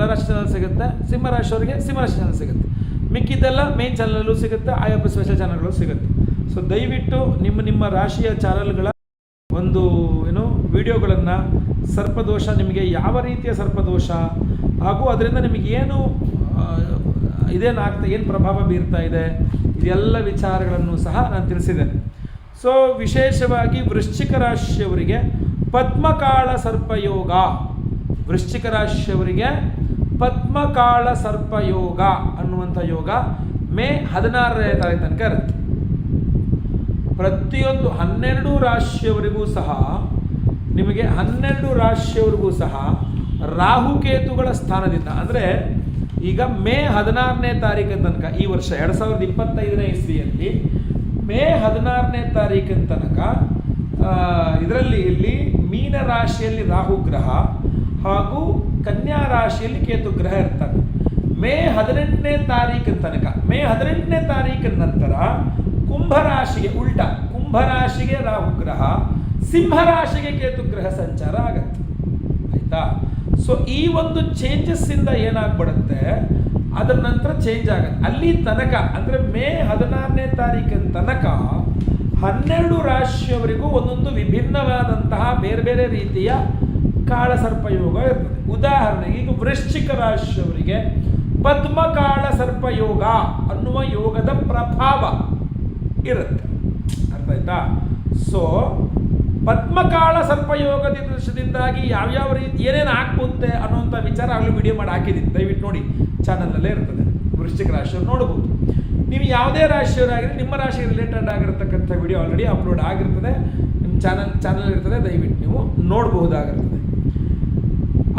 ತುಲಾರಾಶಿ channel ಸಿಗುತ್ತೆ ಸಿಂಹರಾಶಿಯವರಿಗೆ ಸಿಂಹರಾಶಿ channel ಸಿಗುತ್ತೆ. ಮಿಕ್ಕಿದ್ದೆಲ್ಲ ಮೇನ್ ಚಾನಲಲ್ಲೂ ಸಿಗುತ್ತೆ ಆಯಪ್ಪ ಸ್ಪೆಷಲ್ ಚಾನಲ್ಗಳು ಸಿಗುತ್ತೆ. ಸೊ ದಯವಿಟ್ಟು ನಿಮ್ಮ ನಿಮ್ಮ ರಾಶಿಯ ಚಾನಲ್ಗಳ ಒಂದು, ಏನು, ವಿಡಿಯೋಗಳನ್ನು ಸರ್ಪದೋಷ, ನಿಮಗೆ ಯಾವ ರೀತಿಯ ಸರ್ಪದೋಷ, ಹಾಗೂ ಅದರಿಂದ ನಿಮಗೆ ಏನು ಇದೇನಾಗ್ತಾ, ಏನು ಪ್ರಭಾವ ಬೀರ್ತಾ ಇದೆ, ಇದೆಲ್ಲ ವಿಚಾರಗಳನ್ನು ಸಹ ನಾನು ತಿಳಿಸಿದ್ದೇನೆ. ಸೊ ವಿಶೇಷವಾಗಿ ವೃಶ್ಚಿಕ ರಾಶಿಯವರಿಗೆ ಪದ್ಮಕಾಳ ಸರ್ಪಯೋಗ. ವೃಶ್ಚಿಕ ರಾಶಿಯವರಿಗೆ ಪದ್ಮಕಾಳ ಸರ್ಪ ಯೋಗ ಅನ್ನುವಂಥ ಯೋಗ ಮೇ ಹದಿನಾರನೇ ತಾರೀಕು ತನಕ ಇರುತ್ತೆ. ಪ್ರತಿಯೊಂದು ಹನ್ನೆರಡು ರಾಶಿಯವರಿಗೂ ಸಹ, ನಿಮಗೆ ಹನ್ನೆರಡು ರಾಶಿಯವರಿಗೂ ಸಹ ರಾಹುಕೇತುಗಳ ಸ್ಥಾನದಿಂದ, ಅಂದರೆ ಈಗ ಮೇ ಹದಿನಾರನೇ ತಾರೀಕಿನ ತನಕ ಈ ವರ್ಷ ಎರಡು ಸಾವಿರದ ಇಪ್ಪತ್ತೈದನೇ ಇಸ್ವಿಯಲ್ಲಿ ಮೇ ಹದಿನಾರನೇ ತಾರೀಕಿನ ತನಕ ಇದರಲ್ಲಿ ಇಲ್ಲಿ ಮೀನ ರಾಶಿಯಲ್ಲಿ ರಾಹು ಗ್ರಹ ಹಾಗೂ ಕನ್ಯಾ ರಾಶಿಯಲ್ಲಿ ಕೇತು ಗ್ರಹ ಇರ್ತಾನೆ. ಮೇ ಹದಿನೆಂಟನೇ ತಾರೀಕಿನ ತನಕ, ಮೇ ಹದಿನೆಂಟನೇ ತಾರೀಕಿನ ನಂತರ ಕುಂಭರಾಶಿಗೆ ಉಲ್ಟ ಕುಂಭರಾಶಿಗೆ ರಾಹು ಗ್ರಹ ಸಿಂಹರಾಶಿಗೆ ಕೇತು ಗ್ರಹ ಸಂಚಾರ ಆಗತ್ತೆ. ಆಯ್ತಾ? ಸೊ ಈ ಒಂದು ಚೇಂಜಸ್ ಇಂದ ಏನಾಗ್ಬಿಡುತ್ತೆ? ಅದರ ನಂತರ ಚೇಂಜ್ ಆಗತ್ತೆ. ಅಲ್ಲಿ ತನಕ, ಅಂದರೆ ಮೇ ಹದಿನಾರನೇ ತಾರೀಕಿನ ತನಕ ಹನ್ನೆರಡು ರಾಶಿಯವರಿಗೂ ಒಂದೊಂದು ವಿಭಿನ್ನವಾದಂತಹ ಬೇರೆ ಬೇರೆ ರೀತಿಯ ಕಾಳಸರ್ಪಯೋಗ ಇರ್ತದೆ. ಉದಾಹರಣೆಗೆ ಈಗ ವೃಶ್ಚಿಕ ರಾಶಿಯವರಿಗೆ ಪದ್ಮಕಾಳ ಸರ್ಪಯೋಗ ಅನ್ನುವ ಯೋಗದ ಪ್ರಭಾವ ಇರುತ್ತೆ. ಅರ್ಥ ಆಯ್ತಾ ಸೊ ಪದ್ಮಕಾಳ ಸರ್ಪಯೋಗದ ದೃಶ್ಯದಿಂದಾಗಿ ಯಾವ್ಯಾವ ರೀತಿ ಏನೇನು ಆಗ್ಬೋದೆ ಅನ್ನುವಂಥ ವಿಚಾರ ಆಗಲಿ ವಿಡಿಯೋ ಮಾಡಿ ಹಾಕಿದ್ದೀನಿ. ದಯವಿಟ್ಟು ನೋಡಿ ಚಾನಲಲ್ಲೇ ಇರ್ತದೆ. ವೃಶ್ಚಿಕ ರಾಶಿಯವ್ರು ನೋಡ್ಬೋದು. ನೀವು ಯಾವುದೇ ರಾಶಿಯವರಾಗಿರಲಿ, ನಿಮ್ಮ ರಾಶಿ ರಿಲೇಟೆಡ್ ಆಗಿರತಕ್ಕಂಥ ವಿಡಿಯೋ ಆಲ್ರೆಡಿ ಅಪ್ಲೋಡ್ ಆಗಿರ್ತದೆ. ನಿಮ್ಮ ಚಾನಲ್ ಚಾನಲ್ ಇರ್ತದೆ. ದಯವಿಟ್ಟು ನೀವು ನೋಡಬಹುದಾಗಿರ್ತದೆ.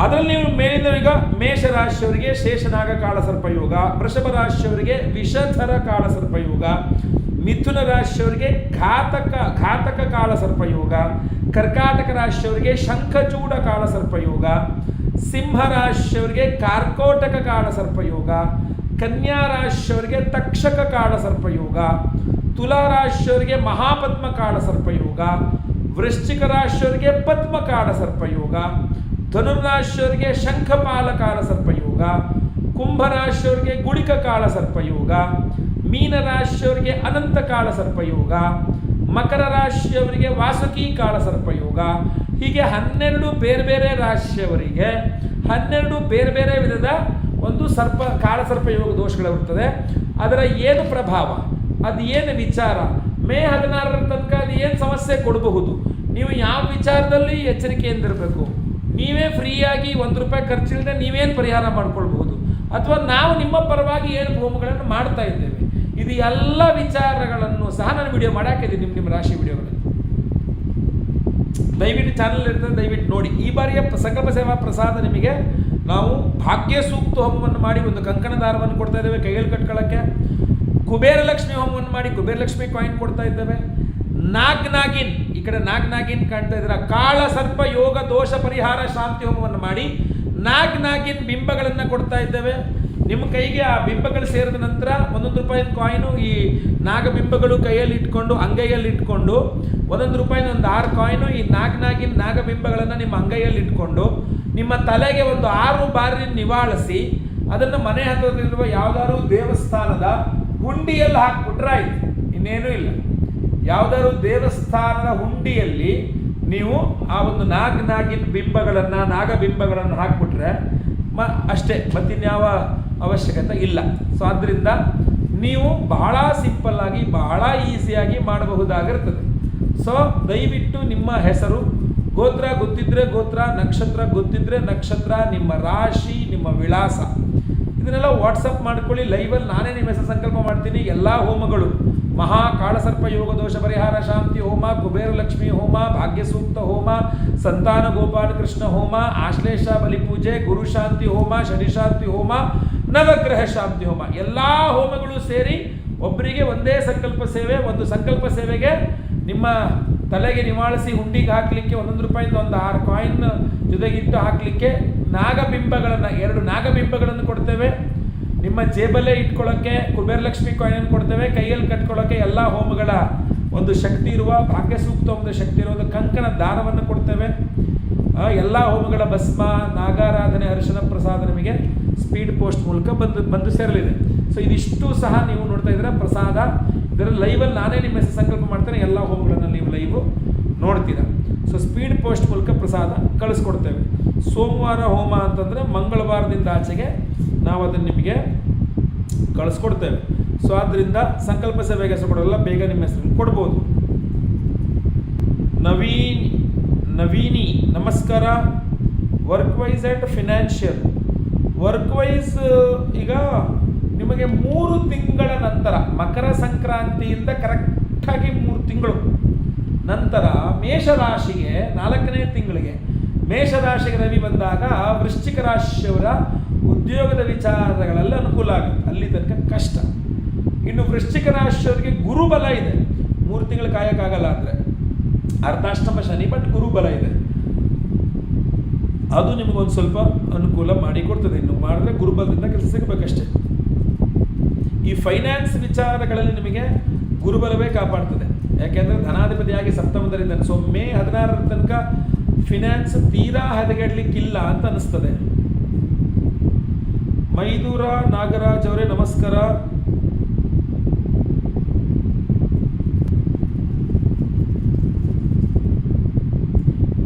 ಅದರಲ್ಲಿ ನೀವು ಮೇಲಿಂದ ಈಗ ಮೇಷ ರಾಶಿಯವರಿಗೆ ಶೇಷನಾಗ ಕಾಳ ಸರ್ಪಯೋಗ ವೃಷಭ ರಾಶಿಯವರಿಗೆ ವಿಷಧರ ಕಾಳ ಸರ್ಪಯೋಗ ಮಿಥುನ ರಾಶಿಯವರಿಗೆ ಘಾತಕ ಘಾತಕ ಕಾಳ ಸರ್ಪಯೋಗ ಕರ್ಕಾಟಕ ರಾಶಿಯವರಿಗೆ ಶಂಖಚೂಡ ಸಿಂಹ ರಾಶಿಯವರಿಗೆ ಕಾರ್ಕೋಟಕ ಕಾಳ ಸರ್ಪಯೋಗ ಕನ್ಯಾ ರಾಶಿಯವರಿಗೆ ತಕ್ಷಕ ಕಾಳ ಸರ್ಪಯೋಗ ತುಲಾ ರಾಶಿಯವರಿಗೆ ಮಹಾಪದ್ಮ ಕಾಳ ಸರ್ಪಯೋಗ ವೃಶ್ಚಿಕ ರಾಶಿಯವರಿಗೆ ಪದ್ಮ ಕಾಳ ಸರ್ಪಯೋಗ ಧನುರಾಶಿಯವರಿಗೆ ಶಂಖಪಾಲ ಕಾಲ ಸರ್ಪಯೋಗ ಕುಂಭರಾಶಿಯವರಿಗೆ ಗುಳಿಕ ಕಾಳ ಸರ್ಪಯೋಗ ಮೀನರಾಶಿಯವರಿಗೆ ಅನಂತ ಕಾಳ ಸರ್ಪಯೋಗ ಮಕರ ರಾಶಿಯವರಿಗೆ ವಾಸುಕಿ ಕಾಳ ಸರ್ಪಯೋಗ ಹೀಗೆ ಹನ್ನೆರಡು ಬೇರೆ ಬೇರೆ ರಾಶಿಯವರಿಗೆ ಹನ್ನೆರಡು ಬೇರೆ ಬೇರೆ ವಿಧದ ಒಂದು ಸರ್ಪ ಕಾಳ ಸರ್ಪಯೋಗ ದೋಷಗಳಿರುತ್ತದೆ ಅದರ ಏನು ಪ್ರಭಾವ? ಅದು ಏನು ವಿಚಾರ? ಮೇ ಹದಿನಾರರ ತನಕ ಅದು ಏನು ಸಮಸ್ಯೆ ಕೊಡಬಹುದು? ನೀವು ಯಾವ ವಿಚಾರದಲ್ಲಿ ಎಚ್ಚರಿಕೆಯಿಂದಿರಬೇಕು? ನೀವೇ ಫ್ರೀಯಾಗಿ ಒಂದು ರೂಪಾಯಿ ಖರ್ಚಿಲ್ಲದೆ ನೀವೇನು ಪರಿಹಾರ ಮಾಡ್ಕೊಳ್ಬಹುದು? ಅಥವಾ ನಾವು ನಿಮ್ಮ ಪರವಾಗಿ ಏನು ಹೋಮಗಳನ್ನು ಮಾಡ್ತಾ ಇದ್ದೇವೆ? ಇದು ಎಲ್ಲ ವಿಚಾರಗಳನ್ನು ಸಹ ನಾನು ವಿಡಿಯೋ ಮಾಡಿ ಹಾಕಿದ್ದೀನಿ ನಿಮ್ಮ ನಿಮ್ಮ ರಾಶಿ ವಿಡಿಯೋಗಳಲ್ಲಿ ದಯವಿಟ್ಟು ಚಾನಲ್ ಇರ್ತದೆ ದಯವಿಟ್ಟು ನೋಡಿ. ಈ ಬಾರಿಯ ಸಂಕಲ್ಪ ಸೇವಾ ಪ್ರಸಾದ ನಿಮಗೆ ನಾವು ಭಾಗ್ಯ ಸೂಕ್ತ ಹೋಮವನ್ನು ಮಾಡಿ ಒಂದು ಕಂಕಣ ದಾರವನ್ನು ಕೊಡ್ತಾ ಇದ್ದೇವೆ ಕೈಯಲ್ಲಿ ಕಟ್ಕೊಳ್ಳೋಕ್ಕೆ ಕುಬೇರಲಕ್ಷ್ಮಿ ಹೋಮವನ್ನು ಮಾಡಿ ಕುಬೇರಲಕ್ಷ್ಮಿ ಕಾಯಿನ್ ಕೊಡ್ತಾ ಇದ್ದೇವೆ. ನಾಗ್ ನಾಗಿನ್ ಈ ಕಡೆ ನಾಗ್ ನಾಗಿನ್ ಕಾಣ್ತಾ ಇದ್ರ ಕಾಳ ಸರ್ಪ ಯೋಗ ದೋಷ ಪರಿಹಾರ ಶಾಂತಿ ಹೋಮವನ್ನು ಮಾಡಿ ನಾಗ್ ನಾಗಿನ್ ಬಿಂಬಗಳನ್ನು ಕೊಡ್ತಾ ಇದ್ದೇವೆ. ನಿಮ್ಮ ಕೈಗೆ ಆ ಬಿಂಬಗಳು ಸೇರಿದ ನಂತರ ಒಂದೊಂದು ರೂಪಾಯಿನ ಕಾಯಿನು ಈ ನಾಗಬಿಂಬಗಳು ಕೈಯಲ್ಲಿ ಇಟ್ಕೊಂಡು, ಅಂಗೈಯಲ್ಲಿ ಇಟ್ಕೊಂಡು, ಒಂದೊಂದು ರೂಪಾಯಿನ ಒಂದು ಆರು ಕಾಯಿನು ಈ ನಾಗ್ ನಾಗಿನ್ ನಾಗಬಿಂಬಗಳನ್ನು ನಿಮ್ಮ ಅಂಗೈಯಲ್ಲಿ ಇಟ್ಕೊಂಡು, ನಿಮ್ಮ ತಲೆಗೆ ಒಂದು ಆರು ಬಾರಿ ನಿವಾಳಿಸಿ, ಅದನ್ನು ಮನೆ ಹತ್ತಿರದಲ್ಲಿರುವ ಯಾವ್ದಾದ್ರು ದೇವಸ್ಥಾನದ ಗುಂಡಿಯಲ್ಲಿ ಹಾಕ್ಬಿಟ್ರೆ ಆಯ್ತು. ಇನ್ನೇನೂ ಇಲ್ಲ. ಯಾವ್ದಾದ್ರು ದೇವಸ್ಥಾನದ ಹುಂಡಿಯಲ್ಲಿ ನೀವು ಆ ಒಂದು ನಾಗ ನಾಗಿನ ಬಿಂಬಗಳನ್ನು ನಾಗಬಿಂಬಗಳನ್ನು ಹಾಕ್ಬಿಟ್ರೆ ಮ, ಅಷ್ಟೇ, ಮತ್ತಿನ್ಯಾವ ಅವಶ್ಯಕತೆ ಇಲ್ಲ. ಸೊ ಆದ್ದರಿಂದ ನೀವು ಬಹಳ ಸಿಂಪಲ್ಲಾಗಿ ಬಹಳ ಈಸಿಯಾಗಿ ಮಾಡಬಹುದಾಗಿರ್ತದೆ. ಸೊ ದಯವಿಟ್ಟು ನಿಮ್ಮ ಹೆಸರು, ಗೋತ್ರ ಗೊತ್ತಿದ್ರೆ ಗೋತ್ರ, ನಕ್ಷತ್ರ ಗೊತ್ತಿದ್ರೆ ನಕ್ಷತ್ರ, ನಿಮ್ಮ ರಾಶಿ, ನಿಮ್ಮ ವಿಳಾಸ. ಇದನ್ನೆಲ್ಲ ವಾಟ್ಸಪ್ ಮಾಡ್ಕೊಳ್ಳಿ ಲೈವಲ್ಲಿ ನಾನೇ ನಿಮ್ಮ ಹೆಸರು ಸಂಕಲ್ಪ ಮಾಡ್ತೀನಿ, ಎಲ್ಲ ಹೋಮಗಳು. ಮಹಾ ಕಾಳಸರ್ಪ ಯೋಗ ದೋಷ ಪರಿಹಾರ ಶಾಂತಿ ಹೋಮ ಕುಬೇರ ಲಕ್ಷ್ಮಿ ಹೋಮ ಭಾಗ್ಯ ಸೂಕ್ತ ಹೋಮ, ಸಂತಾನ ಗೋಪಾಲ ಕೃಷ್ಣ ಹೋಮ, ಆಶ್ಲೇಷ ಬಲಿಪೂಜೆ ಗುರು ಶಾಂತಿ ಹೋಮ ಶನಿಶಾಂತಿ ಹೋಮ, ನವಗ್ರಹ ಶಾಂತಿ ಹೋಮ. ಎಲ್ಲ ಹೋಮಗಳು ಸೇರಿ ಒಬ್ಬರಿಗೆ ಒಂದೇ ಸಂಕಲ್ಪ ಸೇವೆ, ಒಂದು ಸಂಕಲ್ಪ ಸೇವೆಗೆ ನಿಮ್ಮ ತಲೆಗೆ ನಿವಾಳಿಸಿ ಹುಂಡಿಗೆ ಹಾಕಲಿಕ್ಕೆ ಒಂದೊಂದು ರೂಪಾಯಿಂದ ಒಂದು ಆರು ಕಾಯಿನ್ ಜೊತೆಗಿಟ್ಟು ಹಾಕಲಿಕ್ಕೆ ನಾಗಬಿಂಬಗಳನ್ನು, ಎರಡು ನಾಗಬಿಂಬಗಳನ್ನು ಕೊಡ್ತೇವೆ. ನಿಮ್ಮ ಜೇಬಲ್ಲೇ ಇಟ್ಕೊಳ್ಳೋಕ್ಕೆ ಕುಬೇರಲಕ್ಷ್ಮಿ ಕಾಯಿನ್ ಕೊಡ್ತೇವೆ, ಕೈಯಲ್ಲಿ ಕಟ್ಕೊಳ್ಳೋಕ್ಕೆ ಎಲ್ಲ ಹೋಮಗಳ ಒಂದು ಶಕ್ತಿ ಇರುವ ಭಾಗ್ಯ ಸೂಕ್ತ ಒಂದು ಶಕ್ತಿ ಇರುವ ಒಂದು ಕಂಕಣ ದಾರವನ್ನು ಕೊಡ್ತೇವೆ. ಎಲ್ಲ ಹೋಮಗಳ ಭಸ್ಮ, ನಾಗಾರಾಧನೆ, ಅರಿಶಿನ ಪ್ರಸಾದ ನಿಮಗೆ ಸ್ಪೀಡ್ ಪೋಸ್ಟ್ ಮೂಲಕ ಬಂದು ಬಂದು ಸೇರಲಿದೆ. ಸೊ ಇದಿಷ್ಟು ಸಹ ನೀವು ನೋಡ್ತಾ ಇದ್ದೀರಾ, ಪ್ರಸಾದ. ಇದರ ಲೈವಲ್ಲಿ ನಾನೇ ನಿಮ್ಮ ಹೆಸರು ಸಂಕಲ್ಪ ಮಾಡ್ತೇನೆ, ಎಲ್ಲ ಹೋಮಗಳನ್ನು ನೀವು ಲೈವು ನೋಡ್ತೀರಾ. ಸೊ ಸ್ಪೀಡ್ ಪೋಸ್ಟ್ ಮೂಲಕ ಪ್ರಸಾದ ಕಳಿಸ್ಕೊಡ್ತೇವೆ. ಸೋಮವಾರ ಹೋಮ ಅಂತಂದರೆ ಮಂಗಳವಾರದಿಂದ ಆಚೆಗೆ ನಾವು ಅದನ್ನು ನಿಮಗೆ ಕಳಿಸ್ಕೊಡ್ತೇವೆ. ಸೊ ಆದ್ದರಿಂದ ಸಂಕಲ್ಪ ಸೇವೆಗೆ ಹೆಸರು ಕೊಡೋಲ್ಲ ಬೇಗ ನಿಮ್ಮ ಹೆಸರು ಕೊಡ್ಬೋದು. ನವೀನ್, ನವೀನಿ, ನಮಸ್ಕಾರ. Work wise and financial work wise ಈಗ ನಿಮಗೆ ಮೂರು ತಿಂಗಳ ನಂತರ, ಮಕರ ಸಂಕ್ರಾಂತಿಯಿಂದ ಕರೆಕ್ಟಾಗಿ ಮೂರು ತಿಂಗಳು. ನಂತರ ಮೇಷರಾಶಿಗೆ ನಾಲ್ಕನೇ ತಿಂಗಳಿಗೆ ಮೇಷರಾಶಿಗೆ ರವಿ ಬಂದಾಗ ವೃಶ್ಚಿಕ ರಾಶಿಯವರ ಉದ್ಯೋಗದ ವಿಚಾರಗಳೆಲ್ಲ ಅನುಕೂಲ ಆಗುತ್ತೆ. ಅಲ್ಲಿ ತನಕ ಕಷ್ಟ. ಇನ್ನು ವೃಶ್ಚಿಕ ರಾಶಿಯವರಿಗೆ ಗುರುಬಲ ಇದೆ. ಮೂರು ತಿಂಗಳು ಕಾಯಕ್ಕಾಗಲ್ಲ ಅಂದರೆ. ಅರ್ಧಾಷ್ಟಮ ಶನಿ ಬಟ್ ಗುರುಬಲ ಇದೆ. ಅದು ನಿಮಗೊಂದು ಸ್ವಲ್ಪ ಅನುಕೂಲ ಮಾಡಿ ಕೊಡ್ತದೆ ಇನ್ನು ಮಾಡಿದ್ರೆ ಗುರುಬಲದಿಂದ ಕೆಲಸ ಸಿಗಬೇಕಷ್ಟೇ ಈ ಫೈನಾನ್ಸ್ ವಿಚಾರಗಳಲ್ಲಿ ನಿಮಗೆ ಗುರುಬಲವೇ ಕಾಪಾಡ್ತದೆ. ಯಾಕೆಂದರೆ ಧನಾಧಿಪತಿಯಾಗಿ ಸಪ್ತಮದಲ್ಲಿದ್ದಾನೆ. ಸೊ ಮೇ ಹದಿನಾರರ ತನಕ ಫಿನಾನ್ಸ್ ತೀರಾ ಹದಗೆಡ್ಲಿಕ್ಕಿಲ್ಲ ಅಂತ ಅನಿಸ್ತದೆ. ಮೈದೂರ ನಾಗರಾಜ್ ಅವರೇ, ನಮಸ್ಕಾರ.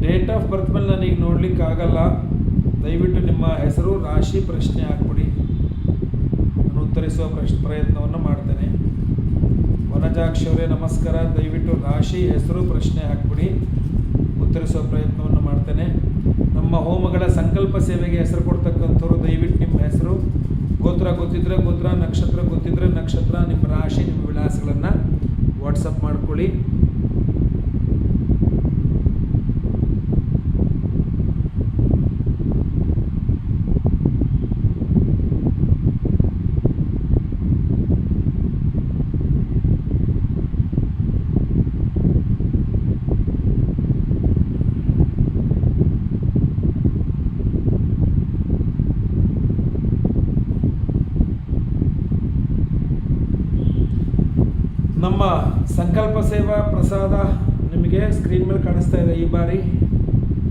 ಡೇಟ್ ಆಫ್ ಬರ್ತ್ ಮೇಲೆ ನನಗೆ ನೋಡ್ಲಿಕ್ಕೆ ಆಗಲ್ಲ ದಯವಿಟ್ಟು ನಿಮ್ಮ ಹೆಸರು, ರಾಶಿ, ಪ್ರಶ್ನೆ ಹಾಕ್ಬಿಡಿ. ನಾನು ಉತ್ತರಿಸುವ ಪ್ರಶ್ನೆ ಪ್ರಯತ್ನವನ್ನು ಮಾಡ್ತೇನೆ. ವನಜಾಕ್ಷಿ ಅವರೇ, ನಮಸ್ಕಾರ. ದಯವಿಟ್ಟು ರಾಶಿ, ಹೆಸರು, ಪ್ರಶ್ನೆ ಹಾಕ್ಬಿಡಿ. ಉತ್ತರಿಸುವ ಪ್ರಯತ್ನವನ್ನು ಮಾಡ್ತೇನೆ. ನಮ್ಮ ಹೋಮಗಳ ಸಂಕಲ್ಪ ಸೇವೆಗೆ ಹೆಸರು ಕೊಡ್ತಕ್ಕಂಥವ್ರು, ದಯವಿಟ್ಟು ನಿಮ್ಮ ಹೆಸರು. ಗೋತ್ರ ಗೊತ್ತಿದ್ರೆ ಗೋತ್ರ, ನಕ್ಷತ್ರ ಗೊತ್ತಿದ್ರೆ ನಕ್ಷತ್ರ, ನಿಮ್ಮ ರಾಶಿ, ನಿಮ್ಮ ವಿಳಾಸಗಳನ್ನು ವಾಟ್ಸಪ್ ಮಾಡ್ಕೊಳ್ಳಿ ನಮ್ಮ ಸಂಕಲ್ಪ ಸೇವಾ ಪ್ರಸಾದ ನಿಮಗೆ ಸ್ಕ್ರೀನ್ ಮೇಲೆ ಕಾಣಿಸ್ತಾ ಇದೆ ಈ ಬಾರಿ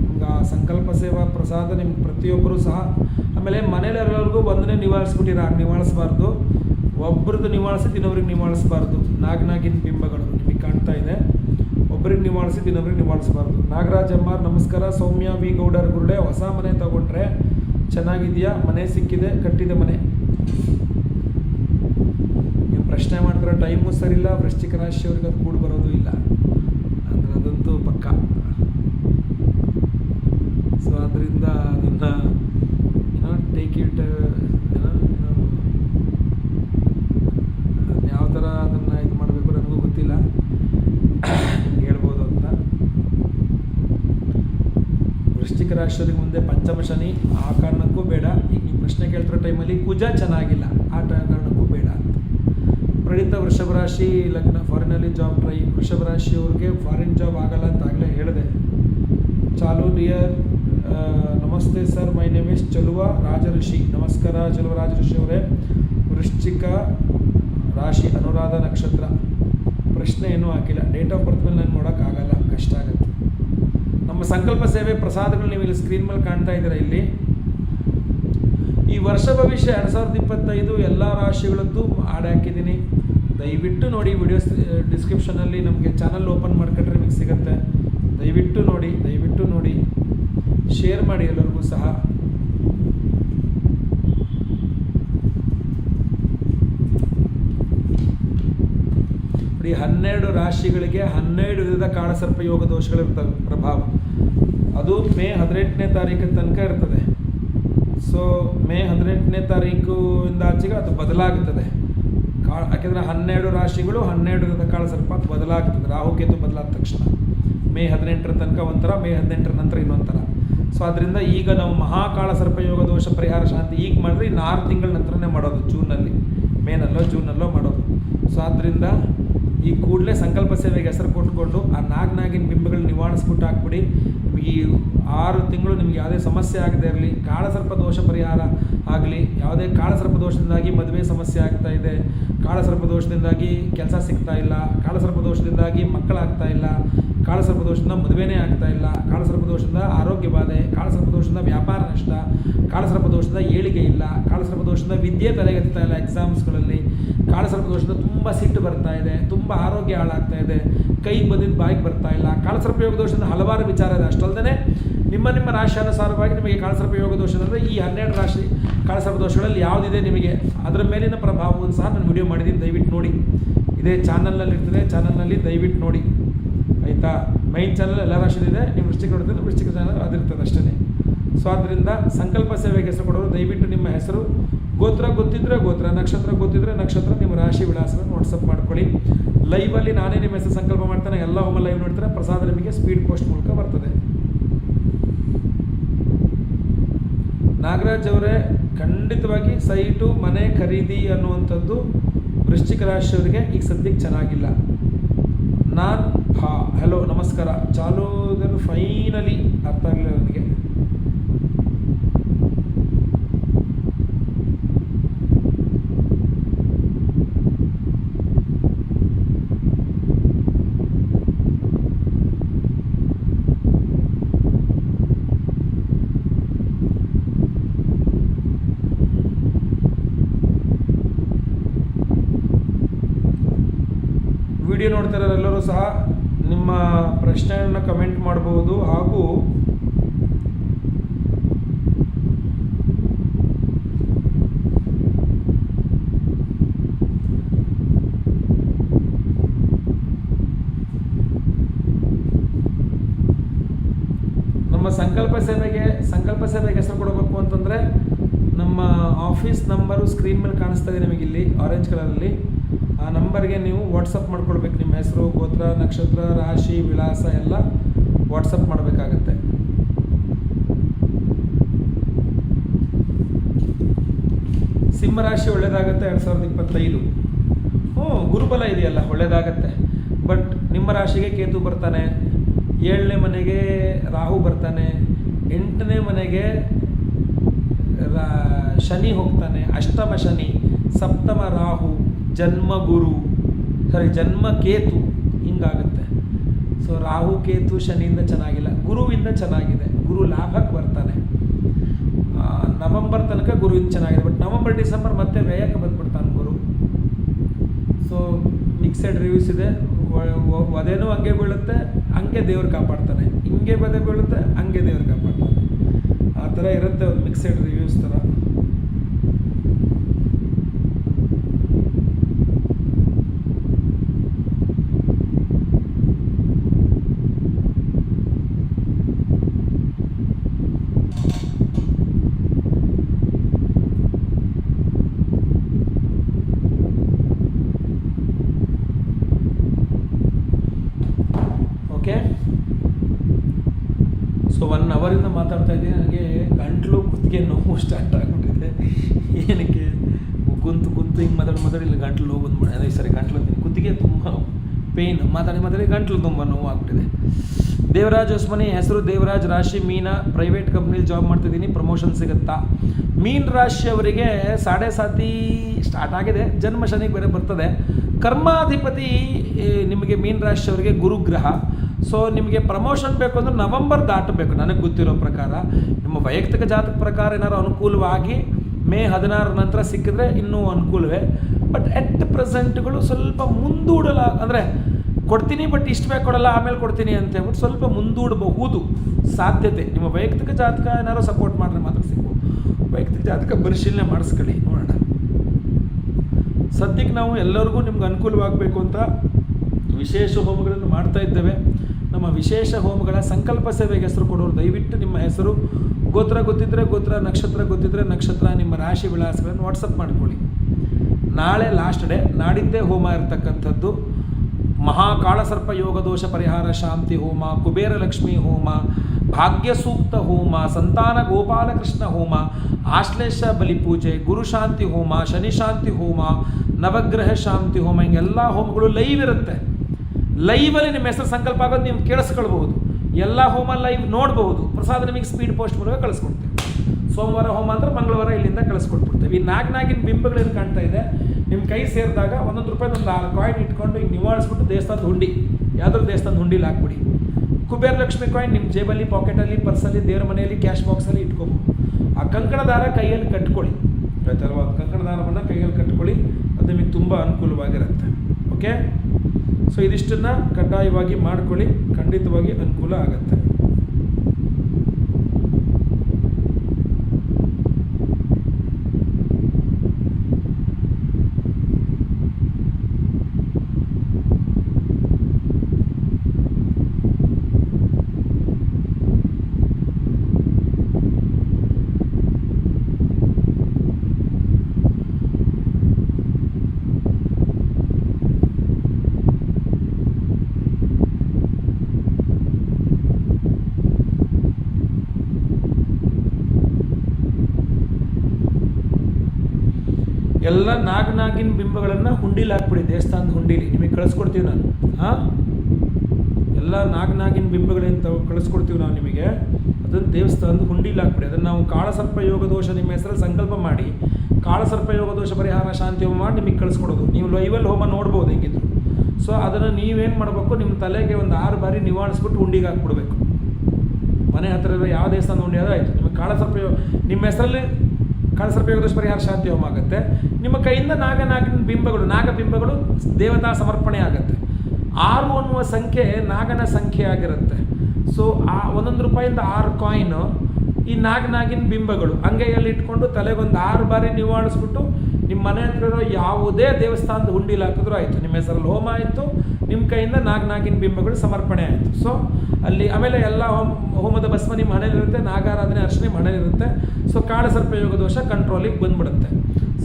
ನಿಮ್ಗೆ ಆ ಸಂಕಲ್ಪ ಸೇವಾ ಪ್ರಸಾದ ನಿಮ್ಗೆ ಪ್ರತಿಯೊಬ್ಬರು ಸಹ, ಆಮೇಲೆ ಮನೇಲೆಲ್ಲರಿಗೂ ಒಂದನೇ ನಿವಾಳಿಸ್ಬಿಟ್ಟಿರ ಹಾಗೆ ಒಬ್ರದ್ದು ನಿವಾಳಿಸಿ ಇನ್ನೊಬ್ರಿಗೆ ನಿವಾಳಿಸ್ಬಾರ್ದು. ನಾಗನಾಗಿನ ಬಿಂಬಗಳು ನಿಮಗೆ ಕಾಣ್ತಾ ಇದೆ. ಒಬ್ರಿಗೆ ನಿವಾಳಿಸಿ ಇನ್ನೊಬ್ರಿಗೆ ನಿವಾಳಿಸ್ಬಾರ್ದು. ನಾಗರಾಜ್ ಅಮ್ಮಾರ್ ನಮಸ್ಕಾರ. ಸೌಮ್ಯ ವಿ. ಗೌಡರ್ ಗುರುಡೆ, ಹೊಸ ಮನೆ ತಗೊಂಡ್ರೆ ಚೆನ್ನಾಗಿದೆಯಾ? ಮನೆ ಸಿಕ್ಕಿದೆ, ಕಟ್ಟಿದ ಮನೆ. ನೀವು ಪ್ರಶ್ನೆ ಮಾಡ್ತಾರೆ ಟೈಮು ಸರಿಯಿಲ್ಲ, ವೃಶ್ಚಿಕ ರಾಶಿಯವ್ರಿಗೆ ಅದು ಕೂಡ ಬರೋದು ಇಲ್ಲ ಅಂದರೆ ಅದಂತೂ ಪಕ್ಕ ಸೊ ಅದರಿಂದ ಅದನ್ನು ಏನೋ ಟೇಕ್ ಇಟ್ ಏನೋ ಯಾವ ಥರ ಅದನ್ನು ಇದು ಮಾಡಬೇಕು ನನಗೂ ಗೊತ್ತಿಲ್ಲ. ಹೇಳ್ಬೋದು ಅಂತ. ವೃಶ್ಚಿಕ ರಾಶಿಯವರಿಗೆ ಮುಂದೆ ಪಂಚಮ ಶನಿ, ಆ ಕಾರಣಕ್ಕೂ ಬೇಡ. ಈಗ ನೀವು ಪ್ರಶ್ನೆ ಕೇಳ್ತಿರೋ ಟೈಮಲ್ಲಿ ಕುಜ ಚೆನ್ನಾಗಿಲ್ಲ, ಆ ಕಾರಣಕ್ಕೂ ಬೇಡ ಅಂತ. ಪ್ರಣೀತ ವೃಷಭ ರಾಶಿ, ಲಗ್ನ ಫಾರಿನಲ್ಲಿ ಜಾಬ್ ಟ್ರೈ ವೃಷಭ ರಾಶಿಯವ್ರಿಗೆ ಫಾರಿನ್ ಜಾಬ್ ಆಗಲ್ಲ ಅಂತ ಆಗಲೇ ಹೇಳಿದೆ. ಚಾಲು ಡಿಯರ್ ನಮಸ್ತೆ ಸರ್, ಮೈ ನೇಮ್ ಇಸ್ ಚಲುವ ರಾಜಋಷಿ. ನಮಸ್ಕಾರ ಚಲುವ ರಾಜಋಷಿ ಅವರೇ. ವೃಶ್ಚಿಕ ರಾಶಿ ಅನುರಾಧ ನಕ್ಷತ್ರ. ಪ್ರಶ್ನೆ ಏನೂ ಹಾಕಿಲ್ಲ. ಡೇಟ್ ಆಫ್ ಬರ್ತ್ ಮೇಲೆ ನಾನು ನೋಡೋಕ್ಕಾಗಲ್ಲ ಕಷ್ಟ ಆಗುತ್ತೆ. ನಮ್ಮ ಸಂಕಲ್ಪ ಸೇವೆ ಪ್ರಸಾದಗಳು ನೀವು ಇಲ್ಲಿ ಸ್ಕ್ರೀನ್ ಮೇಲೆ ಕಾಣ್ತಾ ಇದ್ದೀರಾ ಇಲ್ಲಿ. ಈ ವರ್ಷ ಭವಿಷ್ಯ ಎರಡು ಸಾವಿರದ ಇಪ್ಪತ್ತೈದು ಎಲ್ಲ ರಾಶಿಗಳದ್ದು ಆಡ್ ಹಾಕಿದ್ದೀನಿ. ದಯವಿಟ್ಟು ನೋಡಿ ವಿಡಿಯೋಸ್ ಡಿಸ್ಕ್ರಿಪ್ಷನಲ್ಲಿ ನಮಗೆ ಚಾನಲ್ ಓಪನ್ ಮಾಡ್ಕೊಂಡ್ರೆ ನಿಮಗೆ ಸಿಗುತ್ತೆ. ದಯವಿಟ್ಟು ನೋಡಿ ದಯವಿಟ್ಟು ನೋಡಿ. ಶೇರ್ ಮಾಡಿ ಎಲ್ಲರಿಗೂ ಸಹ. ನೋಡಿ, ಹನ್ನೆರಡು ರಾಶಿಗಳಿಗೆ ಹನ್ನೆರಡು ವಿಧದ ಕಾಳಸರ್ಪ ಯೋಗ ದೋಷಗಳಿರ್ತವೆ ಪ್ರಭಾವ. ಅದು ಮೇ ಹದಿನೆಂಟನೇ ತಾರೀಕಿನ ತನಕ ಇರ್ತದೆ. ಸೊ ಮೇ ಹದಿನೆಂಟನೇ ತಾರೀಕು ಇಂದ ಆಚೆಗೆ ಅದು ಬದಲಾಗುತ್ತದೆ. ಕಾ ಯಾಕೆಂದರೆ ಹನ್ನೆರಡು ರಾಶಿಗಳು ಹನ್ನೆರಡು ವಿಧದ ಕಾಳಸರ್ಪ ಅದು ಬದಲಾಗ್ತದೆ. ರಾಹುಕೇತು ಬದಲಾದ ತಕ್ಷಣ. ಮೇ ಹದಿನೆಂಟರ ತನಕ ಒಂಥರ, ಮೇ ಹದಿನೆಂಟರ ನಂತರ ಇನ್ನೊಂಥರ. ಸೊ ಅದರಿಂದ ಈಗ ನಾವು ಮಹಾಕಾಳ ಸರ್ಪಯೋಗ ದೋಷ ಪರಿಹಾರ ಶಾಂತಿ ಈಗ ಮಾಡಿದ್ರೆ ಇನ್ನು ಆರು ತಿಂಗಳ ನಂತರನೇ ಮಾಡೋದು ಜೂನಲ್ಲಿ ಮೇನಲ್ಲೋ, ಜೂನಲ್ಲೋ ಮಾಡೋದು. ಸೊ ಆದ್ದರಿಂದ ಈ ಕೂಡಲೇ ಸಂಕಲ್ಪ ಸೇವೆಗೆ ಹೆಸರು ಕೊಟ್ಕೊಂಡು ಆ ನಾಗನಾಗಿನ ಬಿಂಬಗಳನ್ನ ನಿವಾರಿಸ್ಬಿಟ್ಟು ಹಾಕ್ಬಿಡಿ. ನಿಮಗೆ ಈ ಆರು ತಿಂಗಳು ನಿಮಗೆ ಯಾವುದೇ ಸಮಸ್ಯೆ ಆಗದೇ ಇರಲಿ ಕಾಳಸರ್ಪ ದೋಷ ಪರಿಹಾರ ಆಗಲಿ, ಯಾವುದೇ ಕಾಳಸರ್ಪ ದೋಷದಿಂದಾಗಿ ಮದುವೆ ಸಮಸ್ಯೆ ಆಗ್ತಾ ಇದೆ ಕಾಳಸರ್ಪ ದೋಷದಿಂದಾಗಿ ಕೆಲಸ ಸಿಗ್ತಾ ಇಲ್ಲ ಕಾಳಸರ್ಪ ದೋಷದಿಂದಾಗಿ ಮಕ್ಕಳಾಗ್ತಾ ಇಲ್ಲ ಕಾಳಸರ್ಪದೋಷದಿಂದ ಮದುವೆನೇ ಆಗ್ತಾ ಇಲ್ಲ. ಕಾಳಸರ್ಪದೋಷದಿಂದ ಆರೋಗ್ಯ ಬಾಧೆ ಕಾಳಸರ್ಪದೋಷದಿಂದ ವ್ಯಾಪಾರ ನಷ್ಟ ಕಾಳಸರ್ಪದೋಷದಿಂದ ಏಳಿಗೆ ಇಲ್ಲ ಕಾಳಸರ್ಪದೋಷದಿಂದ ವಿದ್ಯೆ ತಲೆಗೆತ್ತಾ ಇಲ್ಲ ಎಕ್ಸಾಮ್ಸ್ಗಳಲ್ಲಿ ಕಾಳಸರ್ಪದೋಷದಿಂದ ತುಂಬ ಸಿಟ್ಟು ಬರ್ತಾ ಇದೆ, ತುಂಬ ಆರೋಗ್ಯ ಹಾಳಾಗ್ತಾ ಇದೆ, ಕೈ ಬಂದಿದ್ದು ಬಾಯಿಗೆ ಬರ್ತಾ ಇಲ್ಲ. ಕಾಳಸರ್ಪ ಯೋಗ ದೋಷದಿಂದ ಹಲವಾರು ವಿಚಾರ ಇದೆ. ಅಷ್ಟಲ್ಲದೆ ನಿಮ್ಮ ನಿಮ್ಮ ರಾಶಿ ಅನುಸಾರವಾಗಿ ನಿಮಗೆ ಕಾಳಸರ್ಪ ಯೋಗ ದೋಷದಂದರೆ ಈ ಹನ್ನೆರಡು ರಾಶಿ ಕಾಳಸರ್ಪ ದೋಷಗಳಲ್ಲಿ ಯಾವುದಿದೆ ನಿಮಗೆ? ಅದರ ಮೇಲಿನ ಪ್ರಭಾವವನ್ನು ಸಹ ನಾನು ವಿಡಿಯೋ ಮಾಡಿದ್ದೀನಿ. ದಯವಿಟ್ಟು ನೋಡಿ. ಇದೇ ಚಾನಲ್ನಲ್ಲಿ ಇರ್ತದೆ ಚಾನಲ್ನಲ್ಲಿ ದಯವಿಟ್ಟು ನೋಡಿ. ಆಯಿತಾ? ಮೈನ್ ಚಾನಲ್ ಎಲ್ಲ ರಾಶಿಲಿದೆ ನೀವು ವೃಶ್ಚಿಕ ನೋಡಿದ್ರೆ ವೃಶ್ಚಿಕ ಚಾನಲ್ ಅದಿರ್ತದೆ ಅಷ್ಟೇ ಸೊ ಆದ್ದರಿಂದ ಸಂಕಲ್ಪ ಸೇವೆಗೆ ಹೆಸರು ಕೊಡೋರು ದಯವಿಟ್ಟು ನಿಮ್ಮ ಹೆಸರು. ಗೋತ್ರ ಗೊತ್ತಿದ್ರೆ ಗೋತ್ರ, ನಕ್ಷತ್ರ ಗೊತ್ತಿದ್ರೆ ನಕ್ಷತ್ರ, ನಿಮ್ಮ ರಾಶಿ ವಿಳಾಸವನ್ನು ವಾಟ್ಸಪ್ ಮಾಡ್ಕೊಳ್ಳಿ. ಲೈವಲ್ಲಿ ನಾನೇ ನಿಮ್ಮ ಹೆಸರು ಸಂಕಲ್ಪ ಮಾಡ್ತಾನೆ. ಎಲ್ಲ ಒಮ್ಮೆ ಲೈವ್ ನೋಡ್ತಾರೆ ಪ್ರಸಾದ ನಿಮಗೆ ಸ್ಪೀಡ್ ಪೋಸ್ಟ್ ಮೂಲಕ ಬರ್ತದೆ. ನಾಗರಾಜ್ ಅವರೇ, ಖಂಡಿತವಾಗಿ ಸೈಟು, ಮನೆ ಖರೀದಿ ಅನ್ನುವಂಥದ್ದು ವೃಶ್ಚಿಕ ರಾಶಿಯವರಿಗೆ ಈಗ ಸದ್ಯಕ್ಕೆ ಚೆನ್ನಾಗಿಲ್ಲ. ನಾನು ಭಾ ಹಲೋ ನಮಸ್ಕಾರ. ಚಾಲೋದನ್ನು ಫೈನಲಿ ಅರ್ಥ ಆಗಲಿಲ್ಲ ನನಗೆ ವಿಡಿಯೋ ನೋಡ್ತಿರೋರೆಲ್ಲರೂ ಸಹ ನಿಮ್ಮ ಪ್ರಶ್ನೆಯನ್ನು ಕಮೆಂಟ್ ಮಾಡಬಹುದು ಹಾಗೂ ನಮ್ಮ ಸಂಕಲ್ಪ ಸೇವೆಗೆ ಸಂಕಲ್ಪ ಸೇವೆಗೆ ಹೆಸರು ಕೊಡಬೇಕು ಅಂತಂದರೆ ನಮ್ಮ ಆಫೀಸ್ ನಂಬರು ಸ್ಕ್ರೀನ್ ಮೇಲೆ ಕಾಣಿಸ್ತಾ ಇದೆ ನಿಮಗೆ ಇಲ್ಲಿ ಆರೆಂಜ್ ಕಲರಲ್ಲಿ ಆ ನಂಬರ್ಗೆ ನೀವು ವಾಟ್ಸಪ್ ಮಾಡ್ಕೊಳ್ಬೇಕು ನಿಮ್ಮ ಹೆಸರು, ಗೋತ್ರ, ನಕ್ಷತ್ರ, ರಾಶಿ, ವಿಳಾಸ ಎಲ್ಲ ವಾಟ್ಸಪ್ ಮಾಡಬೇಕಾಗತ್ತೆ. ಸಿಂಹರಾಶಿ ಒಳ್ಳೆಯದಾಗತ್ತೆ ಎರಡು ಸಾವಿರದ ಇಪ್ಪತ್ತೈದು. ಹ್ಞೂ ಗುರುಬಲ ಇದೆಯಲ್ಲ ಒಳ್ಳೆಯದಾಗತ್ತೆ ಬಟ್ ನಿಮ್ಮ ರಾಶಿಗೆ ಕೇತು ಬರ್ತಾನೆ. ಏಳನೇ ಮನೆಗೆ ರಾಹು ಬರ್ತಾನೆ, ಎಂಟನೇ ಮನೆಗೆ ಶನಿ ಹೋಗ್ತಾನೆ, ಅಷ್ಟಮ ಶನಿ, ಸಪ್ತಮ ರಾಹು, ಜನ್ಮ ಗುರು ಸಾರಿ ಜನ್ಮ ಕೇತು ಹಿಂಗಾಗುತ್ತೆ. ಸೊ ರಾಹು, ಕೇತು, ಶನಿಯಿಂದ ಚೆನ್ನಾಗಿಲ್ಲ, ಗುರುವಿಂದ ಚೆನ್ನಾಗಿದೆ, ಗುರು ಲಾಭಕ್ಕೆ ಬರ್ತಾನೆ. ನವೆಂಬರ್ ತನಕ ಗುರುವಿಂದ ಚೆನ್ನಾಗಿದೆ ಬಟ್ ನವೆಂಬರ್, ಡಿಸೆಂಬರ್ ಮತ್ತೆ ವ್ಯಯಕ್ಕೆ ಬಂದ್ಬಿಡ್ತಾನೆ ಗುರು. ಸೊ ಮಿಕ್ಸೆಡ್ ರಿವ್ಯೂಸ್ ಇದೆ. ಒದೇನೂ ಹಂಗೆ ಬೀಳುತ್ತೆ, ಹಂಗೆ ದೇವ್ರು ಕಾಪಾಡ್ತಾನೆ. ಹಿಂಗೆ ಬದೆ ಬೀಳುತ್ತೆ, ಹಂಗೆ ದೇವ್ರು ಕಾಪಾಡ್ತಾನೆ. ಆ ಥರ ಇರುತ್ತೆ ಒಂದು ಮಿಕ್ಸೆಡ್ ರಿವ್ಯೂಸ್ ಥರ ಓಕೆ ಸೊ ಒನ್ ಅವರಿಂದ ಮಾತಾಡ್ತಾ ಇದ್ದೀನಿ ನನಗೆ ಕುತ್ತಿಗೆ ನೋವು ಸ್ಟಾರ್ಟ್ ಆಗಿಬಿಟ್ಟಿದೆ. ಏನಕ್ಕೆ? ಕುಂತು ಕುಂತು ಹಿಂಗೆ ಮಾತಾಡಿ ಮಾತಾಡಿ ಇಲ್ಲಿ ಗಂಟ್ಲು ನೋವು ಬಂದ್ಬಿಡ ಅದೇ ಸರಿ, ಗಂಟ್ಲು ಕುತ್ತಿಗೆ ತುಂಬ ಪೇಯ್ನ್ ಮಾತಾಡಿ ಮಾತಾಡಿ ಗಂಟ್ಲು ತುಂಬ ನೋವು ಆಗ್ಬಿಟ್ಟಿದೆ. ದೇವರಾಜ್ ಹೊಸ್ಮನಿ, ಹೆಸರು ದೇವರಾಜ್ ರಾಶಿ, ಮೀನ ಪ್ರೈವೇಟ್ ಕಂಪ್ನಿಲಿ ಜಾಬ್ ಮಾಡ್ತಿದ್ದೀನಿ. ಪ್ರಮೋಷನ್ ಸಿಗುತ್ತಾ? ಮೀನ್ ರಾಶಿಯವರಿಗೆ ಸಾಡೆ ಸಾತಿ ಸ್ಟಾರ್ಟ್ ಆಗಿದೆ. ಜನ್ಮ ಶನಿಗೆ ಬೇರೆ ಬರ್ತದೆ. ಕರ್ಮಾಧಿಪತಿ ನಿಮಗೆ ಮೀನ್ ರಾಶಿಯವರಿಗೆ ಗುರುಗ್ರಹ. ಸೊ ನಿಮಗೆ ಪ್ರಮೋಷನ್ ಬೇಕು ಅಂದರೆ ನವಂಬರ್ ದಾಟಬೇಕು, ನನಗೆ ಗೊತ್ತಿರೋ ಪ್ರಕಾರ. ನಿಮ್ಮ ವೈಯಕ್ತಿಕ ಜಾತಕ ಪ್ರಕಾರ ಏನಾದ್ರು ಅನುಕೂಲವಾಗಿ ಮೇ ಹದಿನಾರ ನಂತರ ಸಿಕ್ಕಿದ್ರೆ ಇನ್ನೂ ಅನುಕೂಲವೇ. ಬಟ್ ಎಟ್ ಪ್ರೆಸೆಂಟ್ಗಳು ಸ್ವಲ್ಪ ಮುಂದೂಡಲ, ಅಂದರೆ ಕೊಡ್ತೀನಿ ಬಟ್ ಇಷ್ಟು ಬೇಕು ಕೊಡಲ್ಲ, ಆಮೇಲೆ ಕೊಡ್ತೀನಿ ಅಂತ ಹೇಳ್ಬಿಟ್ಟು ಸ್ವಲ್ಪ ಮುಂದೂಡಬಹುದು ಸಾಧ್ಯತೆ. ನಿಮ್ಮ ವೈಯಕ್ತಿಕ ಜಾತಕ ಏನಾದ್ರು ಸಪೋರ್ಟ್ ಮಾಡಿದ್ರೆ ಮಾತ್ರ ಸಿಗ್ಬೋದು. ವೈಯಕ್ತಿಕ ಜಾತಕ ಪರಿಶೀಲನೆ ಮಾಡಿಸ್ಕೊಳ್ಳಿ, ನೋಡೋಣ. ಸದ್ಯಕ್ಕೆ ನಾವು ಎಲ್ಲರಿಗೂ ನಿಮ್ಗೆ ಅನುಕೂಲವಾಗಬೇಕು ಅಂತ ವಿಶೇಷ ಹೋಮಗಳನ್ನು ಮಾಡ್ತಾ ಇದ್ದೇವೆ. ನಮ್ಮ ವಿಶೇಷ ಹೋಮಗಳ ಸಂಕಲ್ಪ ಸೇವೆಗೆ ಹೆಸರು ಕೊಡೋರು. ದಯವಿಟ್ಟು ನಿಮ್ಮ ಹೆಸರು, ಗೋತ್ರ ಗೊತ್ತಿದ್ದರೆ ಗೋತ್ರ, ನಕ್ಷತ್ರ ಗೊತ್ತಿದ್ದರೆ ನಕ್ಷತ್ರ, ನಿಮ್ಮ ರಾಶಿ ವಿಳಾಸಗಳನ್ನು ವಾಟ್ಸಪ್ ಮಾಡ್ಕೊಳ್ಳಿ. ನಾಳೆ ಲಾಸ್ಟ್ ಡೇ ನಾಡಿದ್ದೇ ಹೋಮ ಇರತಕ್ಕಂಥದ್ದು. ಮಹಾಕಾಳಸರ್ಪ ಯೋಗ ದೋಷ ಪರಿಹಾರ ಶಾಂತಿ ಹೋಮ, ಕುಬೇರ ಲಕ್ಷ್ಮಿ ಹೋಮ ಭಾಗ್ಯ ಸೂಕ್ತ ಹೋಮ, ಸಂತಾನ ಗೋಪಾಲಕೃಷ್ಣ ಹೋಮ, ಆಶ್ಲೇಷ ಬಲಿಪೂಜೆ ಗುರುಶಾಂತಿ ಹೋಮ ಶನಿಶಾಂತಿ ಹೋಮ, ನವಗ್ರಹ ಶಾಂತಿ ಹೋಮ, ಹಿಂಗೆಲ್ಲ ಹೋಮಗಳು ಲೈವ್ ಇರುತ್ತೆ. ಲೈವಲ್ಲಿ ನಿಮ್ಮ ಹೆಸರು ಸಂಕಲ್ಪ ಆಗೋದು, ನೀವು ಕೇಳಿಸ್ಕೊಳ್ಬಹುದು. ಎಲ್ಲ ಹೋಮ ಲೈವ್ ನೋಡಬಹುದು. ಪ್ರಸಾದ ನಿಮಗೆ ಸ್ಪೀಡ್ ಪೋಸ್ಟ್ ಮೂಲಕ ಕಳಿಸ್ಕೊಡ್ತೀವಿ. ಸೋಮವಾರ ಹೋಮ ಅಂದ್ರೆ ಮಂಗಳವಾರ ಇಲ್ಲಿಂದ ಕಳಿಸ್ಕೊಟ್ಬಿಡ್ತೀವಿ. ಈ ನಾಗಿನ ಬಿಂಬಗಳೇನು ಕಾಣ್ತಾ ಇದೆ. ನಿಮ್ಮ ಕೈ ಸೇರಿದಾಗ ಒಂದೊಂದು ರೂಪಾಯಿ ಒಂದು ಕಾಯಿನ್ ಇಟ್ಕೊಂಡು ಈಗ ನಿವಾಳಿಸ್ಬಿಟ್ಟು ದೇವಸ್ಥಾನದ ಹುಂಡಿ. ಯಾವ್ದಾದ್ರು ದೇವಸ್ಥಾನದ ಹುಂಡಿಲಿ ಹಾಕ್ಬಿಡಿ ಕುಬೇರ ಲಕ್ಷ್ಮಿ ಕಾಯಿನ್ ನಿಮ್ಮ ಜೇಬಲ್ಲಿ ಪಾಕೆಟಲ್ಲಿ ಪರ್ಸಲ್ಲಿ ದೇವ್ರ ಮನೆಯಲ್ಲಿ ಕ್ಯಾಶ್ ಬಾಕ್ಸಲ್ಲಿ ಇಟ್ಕೋಬೋದು ಆ ಕಂಕಣದಾರ ಕೈಯಲ್ಲಿ ಕಟ್ಕೊಳ್ಳಿ. ಆಯ್ತಲ್ವಾ ಆ ಕಂಕಣ ದಾರವನ್ನು ಕೈಯಲ್ಲಿ ಕಟ್ಕೊಳ್ಳಿ. ಅದು ನಿಮಗೆ ತುಂಬ ಅನುಕೂಲವಾಗಿರುತ್ತೆ. ಓಕೆ ಸೊ ಇದಿಷ್ಟನ್ನು ಕಡ್ಡಾಯವಾಗಿ ಮಾಡ್ಕೊಳ್ಳಿ ಖಂಡಿತವಾಗಿ ಅನುಕೂಲ ಆಗುತ್ತೆ. ಎಲ್ಲ ನಾಗನಾಗಿನ ಬಿಂಬಗಳನ್ನು ಹುಂಡಿಲಿ ಹಾಕ್ಬಿಡಿ, ದೇವಸ್ಥಾನದ ಹುಂಡಿಲಿ. ನಿಮಗೆ ಕಳಿಸ್ಕೊಡ್ತೀವಿ ನಾನು. ಹಾಂ? ಎಲ್ಲ ನಾಗನಾಗಿನ ಬಿಂಬಗಳೇನು ತಾವು ಕಳಿಸ್ಕೊಡ್ತೀವಿ ನಾವು ನಿಮಗೆ? ಅದನ್ನು ದೇವಸ್ಥಾನದ ಹುಂಡಿಲಿ ಹಾಕ್ಬಿಡಿ. ಅದನ್ನು ನಾವು ಕಾಳಸರ್ಪ ಯೋಗ ದೋಷ ನಿಮ್ಮ ಹೆಸರಲ್ಲಿ ಸಂಕಲ್ಪ ಮಾಡಿ, ಕಾಳಸರ್ಪ ಯೋಗ ದೋಷ ಪರಿಹಾರ ಶಾಂತಿ ಹೋಮ ಮಾಡಿ ನಿಮಗೆ ಕಳಿಸ್ಕೊಡೋದು. ನೀವು ಲೈವಲ್ಲಿ ಹೋಮ ನೋಡ್ಬೋದು ಹೆಂಗಿದ್ರು. ಸೊ ಅದನ್ನು ನೀವೇನು ಮಾಡಬೇಕು ನಿಮ್ಮ ತಲೆಗೆ ಒಂದು ಆರು ಬಾರಿ ನಿವಾರಿಸ್ಬಿಟ್ಟು ಹುಂಡಿಗೆ ಹಾಕ್ಬಿಡ್ಬೇಕು. ಮನೆ ಹತ್ರ ಇರೋ ಯಾವ ದೇವಸ್ಥಾನದ ಹುಂಡಿ ಅದು ಆಯಿತು. ನಿಮಗೆ ಕಾಳಸರ್ಪ ಯೋಗ ನಿಮ್ಮ ಹೆಸರಲ್ಲೇ ಕಾಳಸರ್ಪ ಯೋಗದೋಷ ಪರಿಹಾರ ಶಾಂತಿ ಹೋಮ ಆಗುತ್ತೆ. ನಿಮ್ಮ ಕೈಯಿಂದ ನಾಗನಾಗಿನ ಬಿಂಬಗಳು, ನಾಗ ಬಿಂಬಗಳು ದೇವತಾ ಸಮರ್ಪಣೆ ಆಗುತ್ತೆ. ಆರು ಅನ್ನುವ ಸಂಖ್ಯೆ ನಾಗನ ಸಂಖ್ಯೆ ಆಗಿರುತ್ತೆ. ಸೊ ಆ ಒಂದೊಂದು ರೂಪಾಯಿಂದ ಆರು ಕಾಯಿನು ಈ ನಾಗನಾಗಿನ ಬಿಂಬಗಳು. ಅಂಗೈಯಲ್ಲಿ ಇಟ್ಕೊಂಡು ತಲೆಗೊಂದು ಆರು ಬಾರಿ ನಿವಾಳಿಸ್ಬಿಟ್ಟು ನಿಮ್ಮ ಮನೆ ಹತ್ರ ಇರೋ ಯಾವುದೇ ದೇವಸ್ಥಾನದ ಹುಂಡಿಲಿ ಹಾಕಿದ್ರು ಆಯಿತು. ನಿಮ್ಮ ಹೆಸರಲ್ಲಿ ಹೋಮ ಆಯಿತು, ನಿಮ್ಮ ಕೈಯಿಂದ ನಾಗನಾಗಿನ ಬಿಂಬಗಳು ಸಮರ್ಪಣೆ ಆಯಿತು. ಸೊ ಅಲ್ಲಿ ಆಮೇಲೆ ಎಲ್ಲ ಹೋಮ, ಹೋಮದ ಭಸ್ಮ ನಿಮ್ಮ ಮನೇಲಿರುತ್ತೆ, ನಾಗಾರಾಧನೆ ಅರ್ಶನ ನಿಮ್ಮ ಮನೇಲಿರುತ್ತೆ. ಸೊ ಕಾಳಸರ್ಪಯೋಗ ದೋಷ ಕಂಟ್ರೋಲಿಗೆ ಬಂದ್ಬಿಡುತ್ತೆ.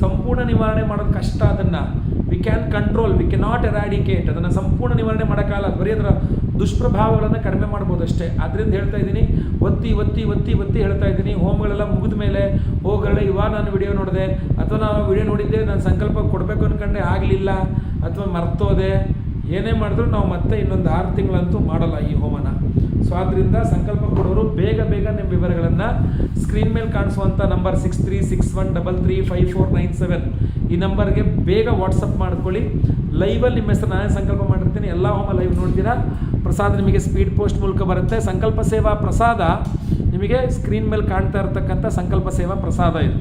ಸಂಪೂರ್ಣ ನಿವಾರಣೆ ಮಾಡೋದು ಕಷ್ಟ ಅದನ್ನು. We can control we can not eradicate ಅದನ್ನು ಸಂಪೂರ್ಣ ನಿವಾರಣೆ ಮಾಡೋಕ್ಕಾಗಲ್ಲ. ಬರೀ ಅದರ ದುಷ್ಪ್ರಭಾವಗಳನ್ನು ಕಡಿಮೆ ಮಾಡ್ಬೋದು ಅಷ್ಟೇ. ಅದರಿಂದ ಹೇಳ್ತಾ ಇದ್ದೀನಿ, ಒತ್ತಿ ಒತ್ತಿ ಒತ್ತಿ ಒತ್ತಿ ಹೇಳ್ತಾ ಇದ್ದೀನಿ. ಹೋಮ್ಗಳೆಲ್ಲ ಮುಗಿದ ಮೇಲೆ ಹೋಗಲ್ಲ ಇವಾಗ ನಾನು ವಿಡಿಯೋ ನೋಡಿದೆ, ಅಥವಾ ನಾವು ವಿಡಿಯೋ ನೋಡಿದ್ದೆ, ನಾನು ಸಂಕಲ್ಪ ಕೊಡಬೇಕು ಅನ್ಕೊಂಡೆ, ಆಗಲಿಲ್ಲ, ಅಥವಾ ಮರ್ತೋದೆ, ಏನೇ ಮಾಡಿದ್ರು ನಾವು ಮತ್ತೆ ಇನ್ನೊಂದು ಆರು ತಿಂಗಳಂತೂ ಮಾಡಲ್ಲ ಈ ಹೋಮನ. ಸೊ ಆದ್ದರಿಂದ ಸಂಕಲ್ಪ ಕೊಡೋರು ಬೇಗ ಬೇಗ ನಿಮ್ಮ ವಿವರಗಳನ್ನು ಸ್ಕ್ರೀನ್ ಮೇಲೆ ಕಾಣಿಸುವಂಥ number six three six one double three five four nine seven ಈ ನಂಬರ್ಗೆ ಬೇಗ ವಾಟ್ಸಪ್ ಮಾಡ್ಕೊಳ್ಳಿ. ಲೈವಲ್ಲಿ ನಿಮ್ಮ ಹೆಸರು ನಾನೇ ಸಂಕಲ್ಪ ಮಾಡಿರ್ತೀನಿ. ಎಲ್ಲ ಹೋಮ ಲೈವ್ ನೋಡ್ತೀರಾ? ಪ್ರಸಾದ ನಿಮಗೆ ಸ್ಪೀಡ್ ಪೋಸ್ಟ್ ಮೂಲಕ ಬರುತ್ತೆ. ಸಂಕಲ್ಪ ಸೇವಾ ಪ್ರಸಾದ ನಿಮಗೆ ಸ್ಕ್ರೀನ್ ಮೇಲೆ ಕಾಣ್ತಾ ಇರತಕ್ಕಂಥ ಸಂಕಲ್ಪ ಸೇವಾ ಪ್ರಸಾದ ಇದು.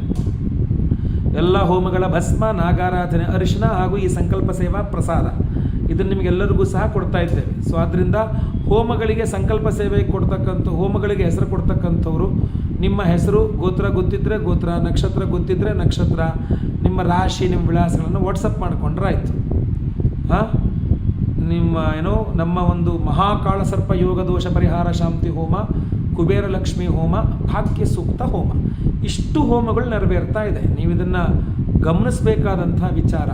ಎಲ್ಲ ಹೋಮಗಳ ಭಸ್ಮ, ನಾಗಾರಾಧನೆ, ಅರಿಶಿನ ಹಾಗೂ ಈ ಸಂಕಲ್ಪ ಸೇವಾ ಪ್ರಸಾದ. ಇದನ್ನು ನಿಮಗೆಲ್ಲರಿಗೂ ಸಹ ಕೊಡ್ತಾ ಇದ್ದೇವೆ. ಸೊ ಆದ್ದರಿಂದ ಹೋಮಗಳಿಗೆ ಸಂಕಲ್ಪ ಸೇವೆ ಕೊಡ್ತಕ್ಕಂಥ, ಹೋಮಗಳಿಗೆ ಹೆಸರು ಕೊಡ್ತಕ್ಕಂಥವ್ರು, ನಿಮ್ಮ ಹೆಸರು ಗೋತ್ರ ಗೊತ್ತಿದ್ದರೆ ಗೋತ್ರ, ನಕ್ಷತ್ರ ಗೊತ್ತಿದ್ದರೆ ನಕ್ಷತ್ರ, ನಿಮ್ಮ ರಾಶಿ, ನಿಮ್ಮ ವಿಳಾಸಗಳನ್ನು ವಾಟ್ಸಪ್ ಮಾಡಿಕೊಂಡ್ರೆ ಆಯಿತು. ಹಾಂ? ನಿಮ್ಮ ಏನೋ ನಮ್ಮ ಒಂದು ಮಹಾಕಾಳ ಸರ್ಪ ಯೋಗ ದೋಷ ಪರಿಹಾರ ಶಾಂತಿ ಹೋಮ, ಕುಬೇರ ಲಕ್ಷ್ಮಿ ಹೋಮ, ಭಾಗ್ಯ ಸೂಕ್ತ ಹೋಮ. ಇಷ್ಟು ಹೋಮಗಳು ನೆರವೇರ್ತಾ ಇದೆ. ನೀವು ಇದನ್ನು ಗಮನಿಸಬೇಕಾದಂಥ ವಿಚಾರ.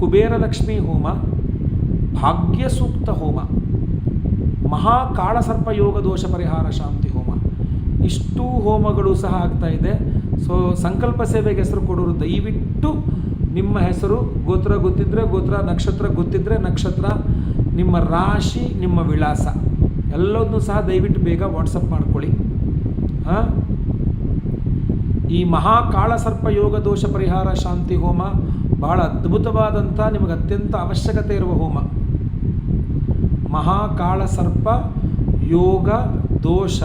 ಕುಬೇರ ಲಕ್ಷ್ಮಿ ಹೋಮ ಭಾಗ್ಯ ಸೂಕ್ತ ಹೋಮ. ಮಹಾ ಸರ್ಪ ಯೋಗ ದೋಷ ಪರಿಹಾರ ಶಾಂತಿ ಹೋಮ. ಇಷ್ಟು ಹೋಮಗಳು ಸಹ ಆಗ್ತಾ ಇದೆ. ಸೊ, ಸಂಕಲ್ಪ ಸೇವೆಗೆ ಹೆಸರು ಕೊಡೋರು ದಯವಿಟ್ಟು ನಿಮ್ಮ ಹೆಸರು, ಗೋತ್ರ ಗೊತ್ತಿದ್ದರೆ ಗೋತ್ರ, ನಕ್ಷತ್ರ ಗೊತ್ತಿದ್ದರೆ ನಕ್ಷತ್ರ, ನಿಮ್ಮ ರಾಶಿ, ನಿಮ್ಮ ವಿಳಾಸ. ಎಲ್ಲದನ್ನೂ ಸಹ ದಯವಿಟ್ಟು ಬೇಗ ವಾಟ್ಸಪ್ ಮಾಡ್ಕೊಳ್ಳಿ. ಹಾಂ? ಈ ಮಹಾಕಾಳಸರ್ಪ ಯೋಗ ದೋಷ ಪರಿಹಾರ ಶಾಂತಿ ಹೋಮ ಭಾಳ ಅದ್ಭುತವಾದಂಥ, ನಿಮಗೆ ಅತ್ಯಂತ ಅವಶ್ಯಕತೆ ಇರುವ ಹೋಮ. ಮಹಾಕಾಳ ಸರ್ಪ, ಯೋಗ, ದೋಷ,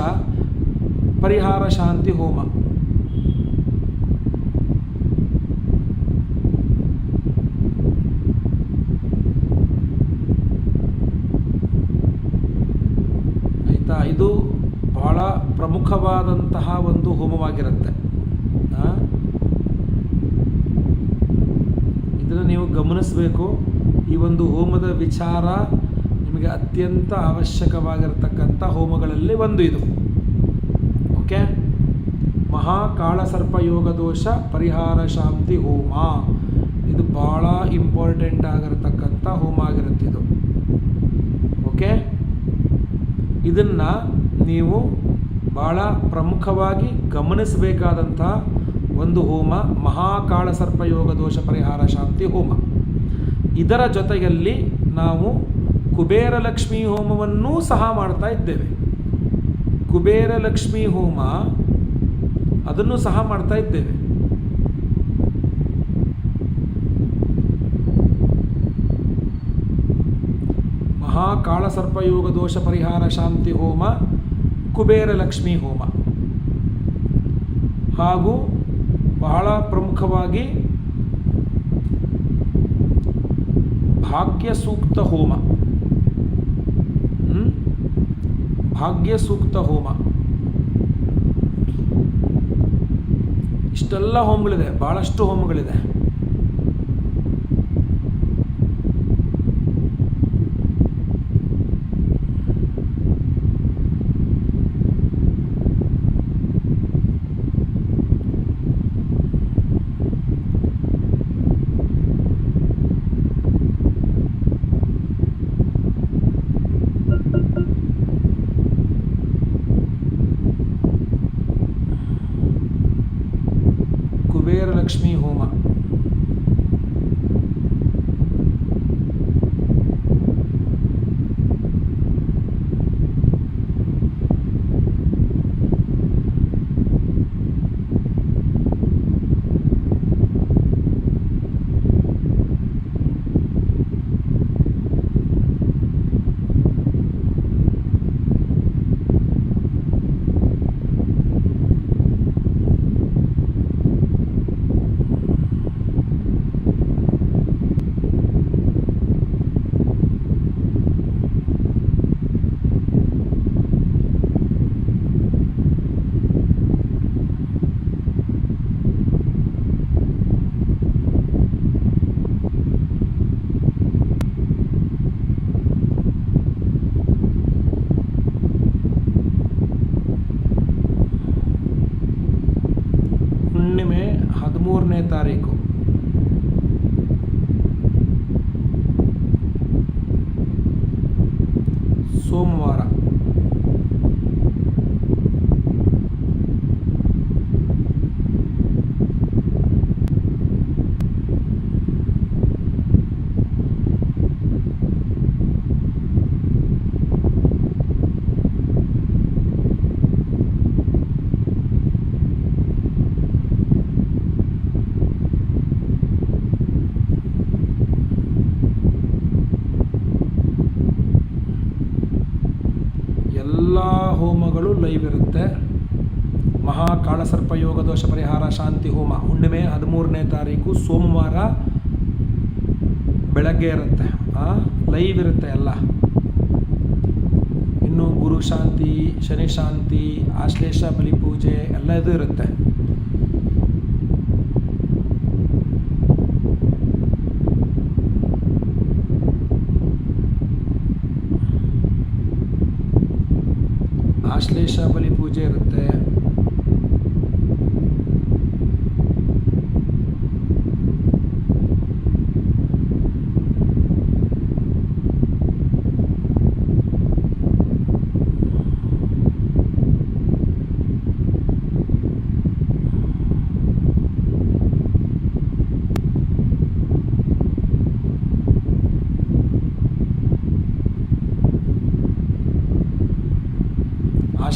ಪರಿಹಾರ, ಶಾಂತಿ, ಹೋಮ. ಆಯಿತಾ? ಇದು ಬಹಳ ಪ್ರಮುಖವಾದಂತಹ ಒಂದು ಹೋಮವಾಗಿರುತ್ತೆ? ಇದನ್ನು ನೀವು ಗಮನಿಸಬೇಕು. ಈ ಒಂದು ಹೋಮದ ವಿಚಾರ ನಿಮಗೆ ಅತ್ಯಂತ ಅವಶ್ಯಕವಾಗಿರ್ತಕ್ಕಂಥ ಹೋಮಗಳಲ್ಲಿ ಒಂದು ಇದು. ಓಕೆ? ಯೋಗ ದೋಷ, ಪರಿಹಾರ ಶಾಂತಿ ಹೋಮ. ಇದು ಭಾಳ ಇಂಪಾರ್ಟೆಂಟ್ ಆಗಿರತಕ್ಕಂಥ ಹೋಮ ಆಗಿರುತ್ತೆ ಇದು. ಓಕೆ? ಇದನ್ನು ನೀವು ಭಾಳ ಪ್ರಮುಖವಾಗಿ ಗಮನಿಸಬೇಕಾದಂಥ ಒಂದು ಹೋಮ ಮಹಾಕಾಳ ಸರ್ಪ ಯೋಗ ದೋಷ, ಪರಿಹಾರ ಶಾಂತಿ ಹೋಮ. ಇದರ ಜೊತೆಯಲ್ಲಿ ನಾವು ಕುಬೇರ ಲಕ್ಷ್ಮೀ ಹೋಮವನ್ನೂ ಸಹ ಮಾಡ್ತಾ ಇದ್ದೇವೆ. ಕುಬೇರ ಲಕ್ಷ್ಮೀ ಹೋಮ ಅದನ್ನು ಸಹ ಮಾಡ್ತಾ ಇದ್ದೇವೆ. ಮಹಾಕಾಳ ಸರ್ಪಯೋಗ ದೋಷ ಪರಿಹಾರ ಶಾಂತಿ ಹೋಮ ಕುಬೇರ ಲಕ್ಷ್ಮಿ ಹೋಮ. ಹಾಗೂ ಬಹಳ ಪ್ರಮುಖವಾಗಿ ಭಾಗ್ಯ ಸೂಕ್ತ ಹ್ಮ್? ಭಾಗ್ಯ ಸೂಕ್ತ ಹೋಮ. ಇಷ್ಟೆಲ್ಲ ಹೋಮಗಳಿದೆ ಭಾಳಷ್ಟು ಹೋಮಗಳಿದೆ. ಕುಬೇರ ಲಕ್ಷ್ಮಿ ಹೋಮ ಹುಣ್ಣಿಮೆ ಹದಿಮೂರನೇ ತಾರೀಕು ಸೋಮವಾರ ಎಲ್ಲ ಹೋಮಗಳು ಲೈವ್ ಯೋಗ ದೋಷ ಪರಿಹಾರ ಶಾಂತಿ ಹೋಮ. ಹುಣ್ಣಿಮೆ ಹದಿಮೂರನೇ ತಾರೀಕು ಸೋಮವಾರ ಬೆಳಗ್ಗೆ ಇರುತ್ತೆ. ಲೈವ್ ಇರುತ್ತೆ ಎಲ್ಲ. ಇನ್ನು ಗುರು ಶಾಂತಿ, ಶನಿ ಶಾಂತಿ, ಆಶ್ಲೇಷ, ಬಲಿ ಪೂಜೆ, ಎಲ್ಲ ಇದು ಇರುತ್ತೆ. ಆಶ್ಲೇಷ ಬಲಿ ಪೂಜೆ ಇರುತ್ತೆ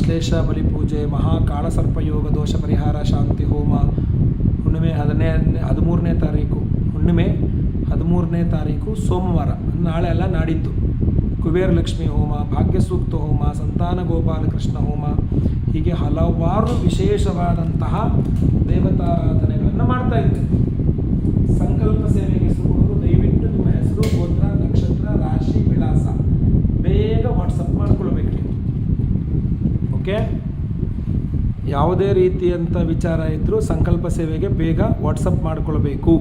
ಆಶ್ಲೇಷ ಬಲಿಪೂಜೆ ಪೂಜೆ ಮಹಾಕಾಳ ಸರ್ಪಯೋಗ ದೋಷ ಪರಿಹಾರ, ಶಾಂತಿ, ಹೋಮ. ಹುಣ್ಣಿಮೆ ಹದಿನೇ, ಹದಿಮೂರನೇ ತಾರೀಕು, ಹುಣ್ಣಿಮೆ ಹದಿಮೂರನೇ ತಾರೀಕು ಸೋಮವಾರ. ನಾಳೆ ಅಲ್ಲ ನಾಡಿದ್ದು. ಕುಬೇರ ಲಕ್ಷ್ಮಿ ಹೋಮ, ಭಾಗ್ಯ ಸೂಕ್ತ ಹೋಮ, ಸಂತಾನ ಗೋಪಾಲಕೃಷ್ಣ ಹೋಮ. ಹೀಗೆ ಹಲವಾರು ವಿಶೇಷವಾದಂತಹ ದೇವತಾರಾಧನೆಗಳನ್ನು ಮಾಡ್ತಾ ಇದ್ದೇವೆ ಸಂಕಲ್ಪ ಸೇವೆಗೆ ಹೆಸರು ದಯವಿಟ್ಟು ನಿಮ್ಮ ಹೆಸರು ಗೋತ್ರ ನಕ್ಷತ್ರ ರಾಶಿ ವಿಳಾಸ ಬೇಗ ವಾಟ್ಸಪ್ ಮಾಡ್ಕೊಳ್ಬೇಕು ನೀವು ಓಕೆ ಯಾವುದೇ ರೀತಿಯಂಥ ವಿಚಾರ ಇದ್ದರೂ ಸಂಕಲ್ಪ ಸೇವೆಗೆ ಬೇಗ ವಾಟ್ಸಪ್ ಮಾಡ್ಕೊಳ್ಬೇಕು.